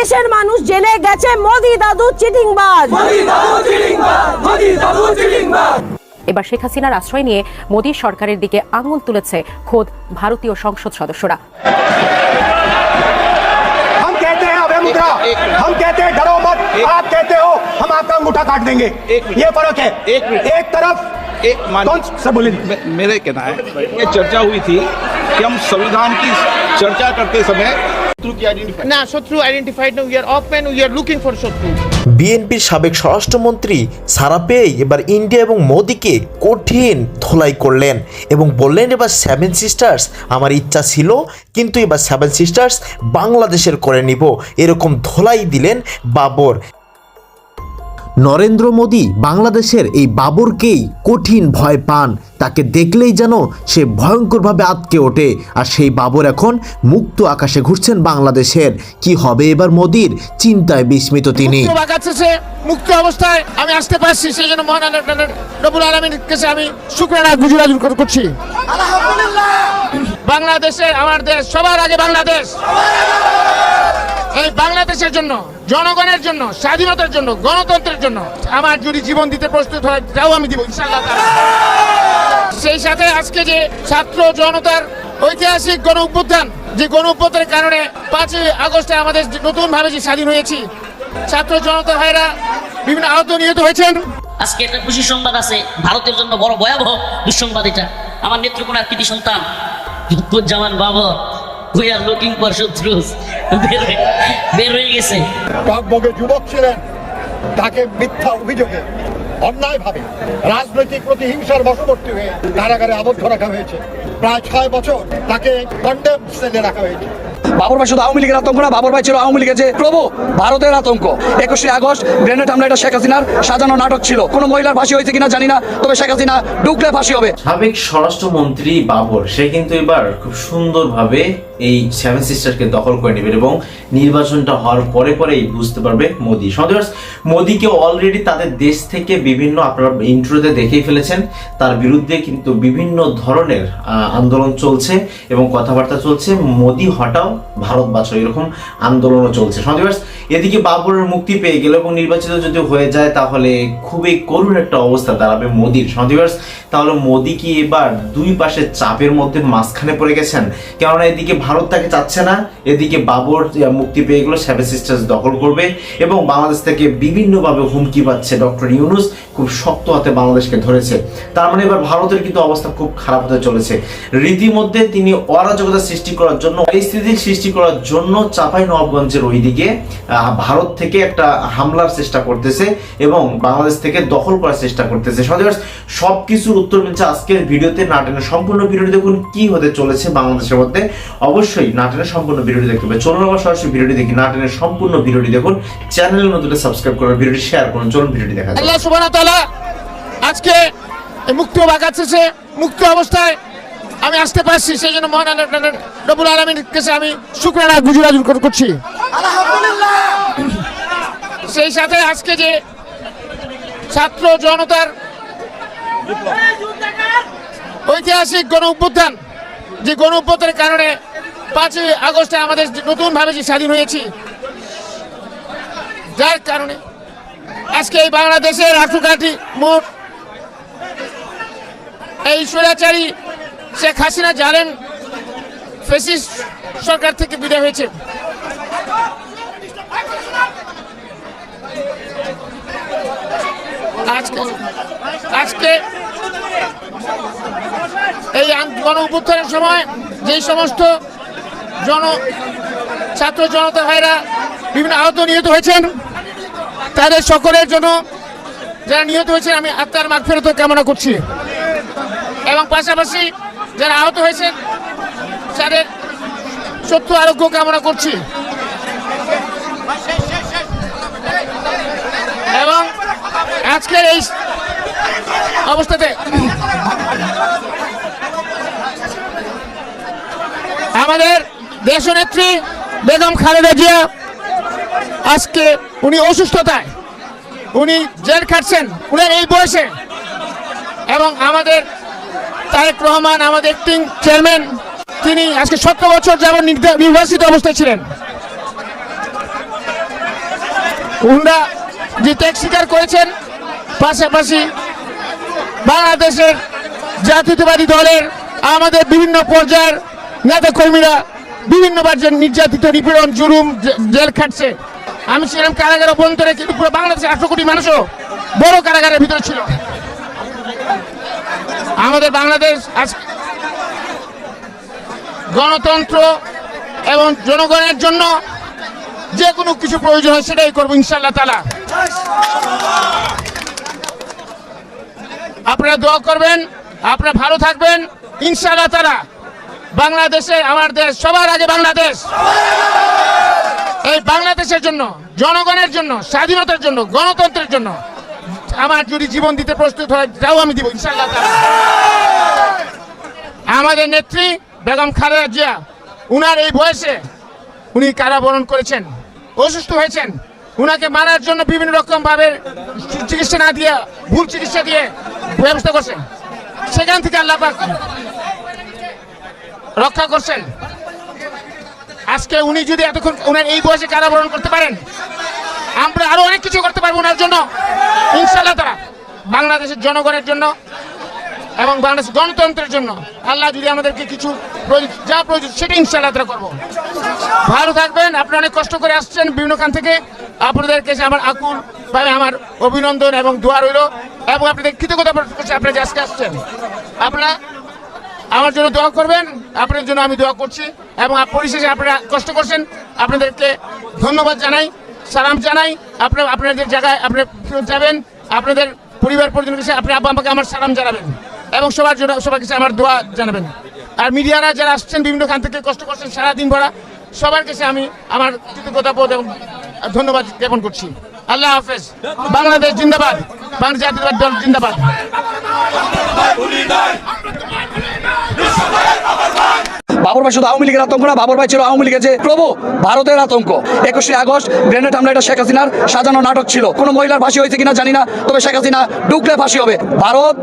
দেশের মানুষ জেনে গেছে মোদি দাদু চিটিংবাজ এবার শেখ হাসিনার আশ্রয় নিয়ে মোদী সরকারের দিকে আঙুল তুলেছে খোদ ভারতীয় সংসদ সদস্যরা हम कहते हैं अभय मुद्रा हम कहते हैं डरो मत आप कहते हो हम आपका अंगूठा काट देंगे एक मिनट। ये फर्क है एक मिनट। एक तरफ एक मान कौन सर बोलिए मे- मेरे कहना है ये चर्चा हुई थी कि हम संविधान की चर्चा करते समय না শত্রু আইডেন্টিফাইড না we of man we looking for শত্রু। বিএনপির সাবেক স্বরাষ্ট্রমন্ত্রী সারা পেয়ে এবার ইন্ডিয়া এবং মোদিকে কঠিন ধোলাই করলেন এবং বললেন এবার সেভেন সিস্টার্স আমার ইচ্ছা ছিল কিন্তু এবার সেভেন সিস্টার্স বাংলাদেশের করে নিব। এরকম ধোলাই দিলেন বাবর। নরেন্দ্র মোদী বাংলাদেশের এই বাবরকেই কঠিন ভয় পান। তাকে দেখলেই যেন সে ভয়ঙ্করভাবে আটকে ওঠে। আর সেই বাবর এখন মুক্ত আকাশে ঘুরছেন বাংলাদেশের। কি হবে এবার মোদির? চিন্তায় বিস্মিত তিনি। মুক্ত অবস্থায় আমি আসতে পারছি। সেই জন্য মহান রব্বুল আলামিনের কাছে আমি শুকরানা গুজরাজুর করছি। বাংলাদেশে আমার দেশ সবার আগে বাংলাদেশ। এই বাংলাদেশের জন্য, জনগণের জন্য, স্বাধীনতার জন্য, গণতন্ত্রের জন্য আমার যদি জীবন দিতে প্রস্তুত হয়, তাও আমি দিব ইনশাআল্লাহ। তাআলা। সেই সাথে আজকে যে ছাত্র জনতার ঐতিহাসিক গণ অভ্যুত্থান, যে গণ অভ্যুত্থানের কারণে পাঁচই আগস্টে আমাদের নতুন ভাবে যে স্বাধীন হয়েছি, ছাত্র জনতা ভাইরা বিভিন্ন আহত নিহত হয়েছেন। আজকে একটা খুশি সংবাদ আছে, ভারতের জন্য বড় ভয়াবহ দুঃসংবাদ এটা। আমার নেত্রকোনার কৃতি সন্তান Zaman Babar. We are looking for শত্রুস। বের হয়ে- বের হয়ে গেছে। টকবগে যুবক ছিলেন। তাকে মিথ্যা অভিযোগে অন্যায়ভাবে রাজনৈতিক প্রতিহিংসার বশবর্তী হয়ে কারাগারে আবদ্ধ রাখা হয়েছে। প্রায় ছয় বছর তাকে কন্ডেম সেলে রাখা হয়েছে। বাবর ভাই শুধু আওয়ামী লীগের আতঙ্ক না বাবর ভাই ছিল আওয়ামী লীগের যে প্রভু ভারতের আতঙ্ক। একুশে আগস্ট গ্রেনেড হামলা এটা শেখ হাসিনার সাজানো নাটক ছিল। কোনো মহিলার ফাঁসি হয়েছে কিনা জানি না তবে শেখ হাসিনা ডুকলে ফাঁসি হবে। সাবেক স্বরাষ্ট্রমন্ত্রী বাবর সে কিন্তু এবার খুব সুন্দরভাবে এই সেভেন সিস্টারকে দখল করে নেবেন এবং নির্বাচনটা হওয়ার পরে পরেই বুঝতে পারবে মোদি। সন্দেহ মোদিকে অলরেডি তাদের দেশ থেকে বিভিন্ন আপনারা ইন্ট্রোতে দেখেই ফেলেছেন। তার বিরুদ্ধে কিন্তু বিভিন্ন ধরনের আন্দোলন চলছে এবং কথাবার্তা চলছে। মোদি হটাও ভারত বাঁচাও, এরকম আন্দোলনও চলছে। সন্দেহ এদিকে বাবরের মুক্তি পেয়ে গেল এবং নির্বাচিত যদি হয়ে যায় তাহলে খুবই করুণ একটা অবস্থা দাঁড়াবে মোদির। সন্দেহার্স তাহলে মোদি কি এবার দুই পাশে চাপের মধ্যে মাঝখানে পড়ে গেছেন? কেননা এদিকে ভারত তাকে চাচ্ছে না, এদিকে বাবর মুক্তি পেয়ে গেল সেভেন সিস্টার্স দখল করবে এবং বাংলাদেশ থেকে বিভিন্নভাবে হুমকি পাচ্ছে ডক্টর ইউনুস, খুব শক্ত হাতে বাংলাদেশকে ধরেছে। তার মানে এবার ভারতের কিন্তু অবস্থা খুব খারাপ হতে চলেছে। রীতিমধ্যে তিনি অরাজকতা সৃষ্টি করার জন্য পরিস্থিতি সৃষ্টি করার জন্য চাপাই নবাবগঞ্জের ওইদিকে ভারত থেকে একটা হামলার চেষ্টা করতেছে এবং বাংলাদেশ থেকে দখল করার চেষ্টা করতেছে। সন্দেহ সব কিছুর উত্তর মিলছে আজকের ভিডিওতে। নাটনের সম্পূর্ণ ভিডিও দেখুন, কি হতে চলেছে বাংলাদেশের মধ্যে। অবশ্যই নাটনের সম্পূর্ণ ভিডিওটি দেখতে হবে। চলুন আবার সরাসরি ভিডিওটি দেখি। নাটনের সম্পূর্ণ ভিডিওটি দেখুন। চ্যানেল নতুন সাবস্ক্রাইব করুন ভিডিওটি শেয়ার করুন। চলুন ভিডিওটি দেখা যাক। আল্লাহ সুবহানাহু ওয়া তাআলা আজকে এই মুক্ত বাগাচ্ছে সে মুক্ত অবস্থায় আমি আসতে পারছি সেই জন্য মহান আল্লাহ তাআলার রব্বুল আলামিনের কাছে আমি শুকরানা গুজরাজুর করছি। সেই সাথে আজকে যে ছাত্র জনতার ঐতিহাসিক গণ অভ্যুত্থান যে গণ অভ্যুত্থানের কারণে পাঁচই আগস্টে আমাদের নতুন ভাবে যে স্বাধীন হয়েছি, যার কারণে আজকে এই বাংলাদেশের আঠুকাঠি মোট এই স্বৈরাচারী শেখ হাসিনা জানেন ফেসিস সরকার থেকে বিদায় হয়েছে। আজকে আজকে এই গণ সময় যেই সমস্ত জন ছাত্র জনতা ভাইরা বিভিন্ন আহত নিহত হয়েছেন। তাদের সকলের জন্য যারা নিহত হয়েছেন, আমি আত্মার মাগ ফেরত কামনা করছি। এবং পাশাপাশি যারা আহত হয়েছেন, তাদের সত্য আরোগ্য কামনা করছি। এবং আজকের এই অবস্থাতে আমাদের দেশনেত্রী বেগম খালেদা জিয়া, আজকে উনি অসুস্থতায়, উনি জেল খাটছেন, উনার এই বয়সে। এবং আমাদের তারেক রহমান, আমাদের অ্যাক্টিং চেয়ারম্যান, তিনি আজকে সতেরো বছর যাবত নির্বাচিত অবস্থায় ছিলেন। উনরা যে ত্যাগ স্বীকার করেছেন, পাশাপাশি বাংলাদেশের জাতীয়তাবাদী দলের আমাদের বিভিন্ন পর্যায়ের নেতা কর্মীরা বিভিন্নবার যে নির্যাতিত, নিপীড়ন, জুলুম জেল খাটছে। আমি ছিলাম কারাগার অভ্যন্তরে, কিন্তু পুরো বাংলাদেশের আটশো কোটি মানুষও বড় কারাগারের ভিতরে ছিল। আমাদের বাংলাদেশ আজ গণতন্ত্র এবং জনগণের জন্য যে কোনো কিছু প্রয়োজন হয় সেটাই করব ইনশাল্লাহ তালা আপনারা দোয়া করবেন, আপনারা ভালো থাকবেন, ইনশাআল্লাহ তারা বাংলাদেশে, আমার দেশ, সবার আগে বাংলাদেশ। এই বাংলাদেশের জন্য, জনগণের জন্য, স্বাধীনতার জন্য, গণতন্ত্রের জন্য, আমার যদি জীবন দিতে প্রস্তুত হয়, তাও আমি দিব, ইনশাআল্লাহ তাআলা। আমাদের নেত্রী বেগম খালেদা জিয়া, উনার এই বয়সে উনি কারাবরণ করেছেন, অসুস্থ হয়েছেন। উনাকে মারার জন্য বিভিন্ন রকম ভাবে চিকিৎসা না দিয়ে, ভুল চিকিৎসা দিয়ে ব্যবস্থা করছেন। সেখান থেকে আল্লাহ রক্ষা করছেন। আজকে উনি যদি এতক্ষণ উনার এই বয়সে কারাবরণ করতে পারেন, আমরা আরও অনেক কিছু করতে পারব ওনার জন্য ইনশাল্লাহ তারা বাংলাদেশের জনগণের জন্য এবং বাংলাদেশ গণতন্ত্রের জন্য। আল্লাহ যদি আমাদেরকে কিছু যা প্রয়োজন সেটা ইনশাল্লাহ তারা করব। ভালো থাকবেন আপনারা অনেক কষ্ট করে আসছেন বিভিন্ন খান থেকে। আপনাদের কাছে আমার আকুল ভাবে আমার অভিনন্দন এবং দোয়া রইল। এবং আপনাদের কৃতজ্ঞতা করছি আপনারা যে আজকে আসছেন। আপনারা আমার জন্য দোয়া করবেন, আপনার জন্য আমি দোয়া করছি এবং পরিশেষে আপনারা কষ্ট করছেন, আপনাদেরকে ধন্যবাদ জানাই, সালাম জানাই, আপনার আপনাদের জায়গায় আপনি যাবেন, আপনাদের পরিবার পরিজন কাছে আপনি আব্বা আমাকে আমার সালাম জানাবেন এবং সবার জন্য সবার কাছে আমার দোয়া জানাবেন। আর মিডিয়ারা যারা আসছেন, বিভিন্ন খান থেকে কষ্ট করছেন সারাদিন ভরা, সবার কাছে আমি আমার কৃতজ্ঞতা বোধ এবং ধন্যবাদ জ্ঞাপন করছি। আল্লাহ হাফেজ। বাংলাদেশ জিন্দাবাদ। বাংলাদেশ জাতীয়তাবাদী দল জিন্দাবাদ। বাবর ভাই শুধু আওয়ামী লীগের আতঙ্ক না, বাবর ভাই ছিল আওয়ামী লীগের যে প্রভু, ভারতের আতঙ্ক। একুশে আগস্ট, গ্রেনেড হামলা এটা শেখ হাসিনার সাজানো নাটক ছিল। কোনো মহিলার ফাঁসি হয়েছে কিনা জানি না, তবে শেখ হাসিনা ডুকলে ফাঁসি হবে। ভারত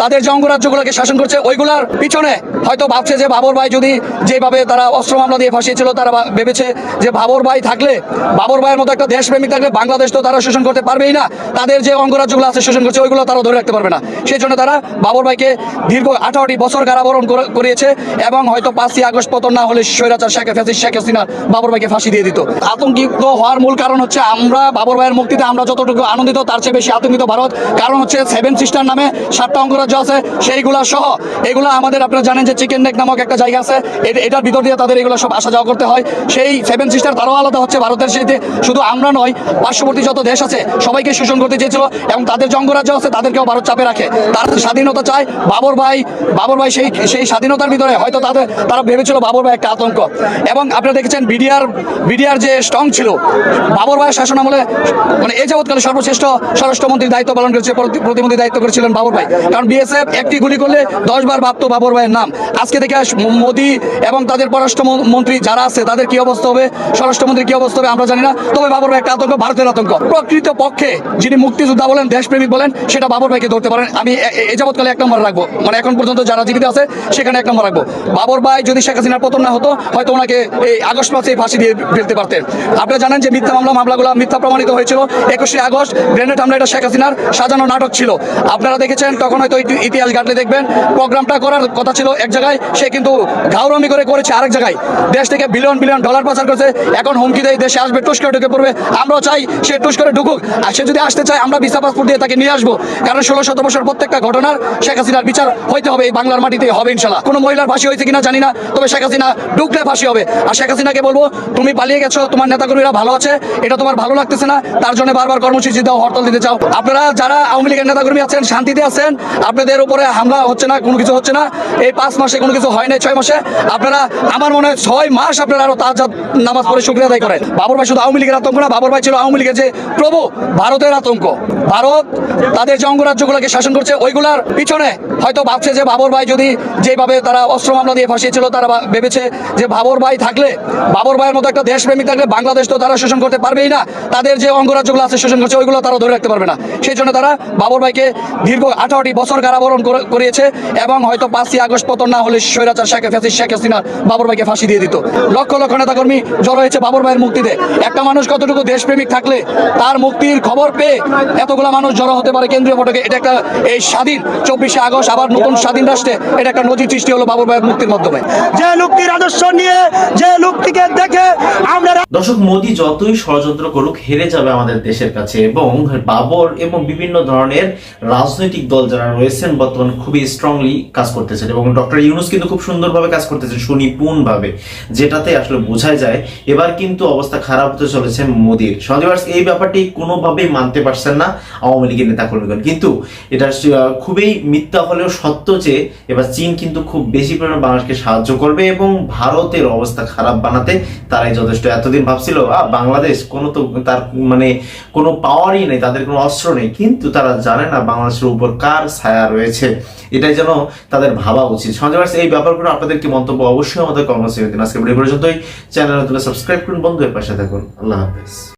তাদের যে অঙ্গরাজ্যগুলোকে শাসন করছে, ওইগুলার পিছনে হয়তো ভাবছে যে বাবর ভাই যদি যেভাবে তারা অস্ত্র মামলা দিয়ে ফাঁসিয়েছিল, তারা ভেবেছে যে বাবর ভাই থাকলে, বাবর ভাইয়ের মতো একটা দেশপ্রেমিক থাকলে বাংলাদেশ তো তারা শোষণ করতে পারবেই না। তাদের যে অঙ্গরাজ্যগুলো আছে শোষণ করছে, ওইগুলো তারা ধরে রাখতে পারবে না। সেই জন্য তারা বাবর ভাইকে দীর্ঘ আঠারোটি বছর কারাবরণ করে- করিয়েছে এবং হয়তো পাঁচই আগস্ট পতন না হলে স্বৈরাচার শেখ ফ্যাসিস শেখ হাসিনা বাবর ভাইকে ফাঁসি দিয়ে দিত। আতঙ্কিত হওয়ার মূল কারণ হচ্ছে আমরা বাবর ভাইয়ের মুক্তিতে আমরা যতটুকু আনন্দিত, তার চেয়ে বেশি আতঙ্কিত ভারত। কারণ হচ্ছে সেভেন সিস্টার নামে সাতটা অঙ্গরাজ্য আছে, সেইগুলা সহ। এগুলো আমাদের আপনারা জানেন যে চিকেন নেক নামক একটা জায়গা আছে। এটার ভিতর দিয়ে তাদের এগুলো সব আসা যাওয়া করতে হয়। সেই সেভেন সিস্টার তারাও আলাদা হচ্ছে ভারতের সাথে। শুধু আমরা নয়, পার্শ্ববর্তী যত দেশ আছে, সবাইকে শোষণ করতে চেয়েছিল এবং তাদের যে অঙ্গরাজ্য আছে তাদেরকেও ভারত চাপে রাখে। তার স্বাধীনতা চায় বাবর ভাই বাবর ভাই সেই সেই স্বাধীনতার ভিতরে। হয়তো তাদের, তারা ভেবেছিল বাবর ভাই একটা আতঙ্ক। এবং আপনারা দেখেছেন বিডিআর বিডিআর যে স্ট্রং ছিল, বাবর ভাইয়ের শাসন আমলে মানে এই যাবৎকালে সর্বশ্রেষ্ঠ স্বরাষ্ট্রমন্ত্রীর দায়িত্ব পালন করেছে, প্রতি- প্রতিমন্ত্রী দায়িত্ব করেছিলেন বাবর ভাই। কারণ বিএসএফ একটি গুলি করলে দশ বার ভাবতো বাবর ভাইয়ের নাম। আজকে দেখে মোদী এবং তাদের পররাষ্ট্র মন্ত্রী যারা আছে, তাদের কি অবস্থা হবে? স্বরাষ্ট্রমন্ত্রী কি অবস্থা হবে আমরা জানি না। তবে বাবর ভাই একটা আতঙ্ক, ভারতের আতঙ্ক। প্রকৃত পক্ষে যিনি মুক্তিযোদ্ধা বলেন, দেশপ্রেমিক বলেন, সেটা বাবর ভাইকে ধরতে পারেন। আমি এ- যাবৎকালে এক নম্বর রাখব। মানে এখন পর্যন্ত যারা জীবিত আছে, সেখানে এক নম্বর রাখব। বাবর ভাই যদি শেখ হাসিনার পতন না হতো, হয়তো ওনাকে এই আগস্ট মাসে ফাঁসি দিয়ে ফেলতে পারতেন। আপনারা জানেন যে মিথ্যা মামলা, মামলাগুলো মিথ্যা প্রমাণিত হয়েছিল। একুশে আগস্ট গ্রেনেড হামলা এটা শেখ হাসিনার সাজানো নাটক ছিল। আপনারা দেখেছেন, তখন হয়তো ইতি- ইতিহাস ঘাটলে দেখবেন, প্রোগ্রামটা করার কথা ছিল এক জায়গায়, সে কিন্তু ঘাউরমি করে করেছে আরেক জায়গায়। দেশ থেকে বিলিয়ন বিলিয়ন ডলার পাচার করেছে। এখন হুমকি দেয়, দেশে আসবে টুস করে ঢুকে পড়বে। আমরাও চাই সে টুস করে ঢুকুক। আর সে যদি আসতে চায়, আমরা ভিসা পাসপোর্ট দিয়ে তাকে নিয়ে আসব। কারণ ষোলো শত বছর প্রত্যেকটা ঘটনার শেখ হাসিনার বিচার হইতে হবে এই বাংলার মাটিতে, হবে ইনশাল্লাহ। কোনো মহিলার ফাঁসি হয়েছে কিনা জানি না, তবে শেখ হাসিনা ঢুকলে ফাঁসি হবে। আর শেখ হাসিনাকে বলব, তুমি পালিয়ে গেছো, তোমার নেতাকর্মীরা ভালো আছে, এটা তোমার ভালো লাগতেছে না, তার জন্য বারবার কর্মসূচি দাও, হরতাল দিতে চাও। আপনারা যারা আওয়ামী লীগের নেতাকর্মী আছেন, শান্তিতে আছেন, আপনাদের উপরে হামলা হচ্ছে না, কোনো কিছু হচ্ছে না, এই পাঁচ মাসে কোনো কিছু হয় নাই, ছয় মাসে, আপনারা, আমার মনে হয় ছয় মাস আপনারা আরও তাজ নামাজ পড়ে শুক্রিয়া আদায় করেন। বাবর ভাই শুধু আওয়ামী লীগের আতঙ্ক না, বাবর ভাই ছিল আওয়ামী লীগের যে প্রভু, ভারতের আতঙ্ক। ভারত, তাদের যে অঙ্গরাজ্যগুলোকে শাসন করছে, ওইগুলার পিছনে হয়তো ভাবছে যে বাবর ভাই যদি যেভাবে তারা অস্ত্র মামলা দিয়ে ফাঁসিয়েছিল, তারা ভেবেছে যে বাবর ভাই থাকলে বাবর ভাইয়ের মতো একটা দেশপ্রেমিক থাকলে বাংলাদেশ তো তারা শোষণ করতে পারবেই না। তাদের যে অঙ্গরাজ্যগুলো আছে শোষণ করছে, ওইগুলো তারা ধরে রাখতে পারবে না। সেই জন্য তারা বাবর ভাইকে দীর্ঘ আঠারোটি বছর কারাবরণ করে- করিয়েছে এবং হয়তো পাঁচই আগস্ট পতন না হলে স্বৈরাচার শেখ হাসিনা শেখ হাসিনা বাবর ভাইকে ফাঁসি দিয়ে দিত। লক্ষ লক্ষ নেতাকর্মী জড়ো হয়েছে বাবর ভাইয়ের মুক্তিতে। একটা মানুষ কতটুকু দেশপ্রেমিক থাকলে তার মুক্তির খবর পেয়ে এতগুলো মানুষ জড়ো হতে পারে কেন্দ্রীয় ফটকে এটা একটা এই স্বাধীন চব্বিশে আগস্ট আবার নতুন স্বাধীন রাষ্ট্রে এটা একটা নজির সৃষ্টি হলো বাবর ভাইয়ের মুক্তির মাধ্যমে। যে লোকটির আদর্শ নিয়ে যে লোকটিকে দেখে আমরা দর্শক মোদি যতই ষড়যন্ত্র করুক হেরে যাবে আমাদের দেশের কাছে এবং বাবর এবং বিভিন্ন ধরনের রাজনৈতিক দল যারা রয়েছেন বর্তমান খুবই স্ট্রংলি কাজ করতেছেন এবং ডক্টর ইউনুস কিন্তু খুব সুন্দরভাবে কাজ করতেছেন সুনিপুণভাবে যেটাতে আসলে বোঝা যায়। এবার কিন্তু অবস্থা খারাপ হতে চলেছে মোদির। সঞ্জয় এই ব্যাপারটি কোনোভাবেই মানতে পারছেন না আওয়ামী লীগের নেতা কর্মীগণ কিন্তু এটা খুবই মিথ্যা হলেও সত্য যে এবার চীন কিন্তু খুব বেশি পরিমাণে বাংলাদেশকে সাহায্য করবে এবং ভারতের অবস্থা খারাপ বানাতে তারাই যথেষ্ট। এতদিন ভাবছিল বাংলাদেশ কোনো তো তার মানে কোনো পাওয়ারই নেই, তাদের কোনো অস্ত্র নেই। কিন্তু তারা জানে না বাংলাদেশের উপর কার ছায়া রয়েছে। এটাই যেন তাদের ভাবা উচিত। সঞ্জয় এই ব্যাপারগুলো আপনাদের কি মন্তব্য? অবশ্যই আমাদের কর্মসূচি আজকে ভিডিও পর্যন্তই। চ্যানেল সাবস্ক্রাইব করুন। বন্ধুদের পাশে থাকুন। আল্লাহ হাফেজ।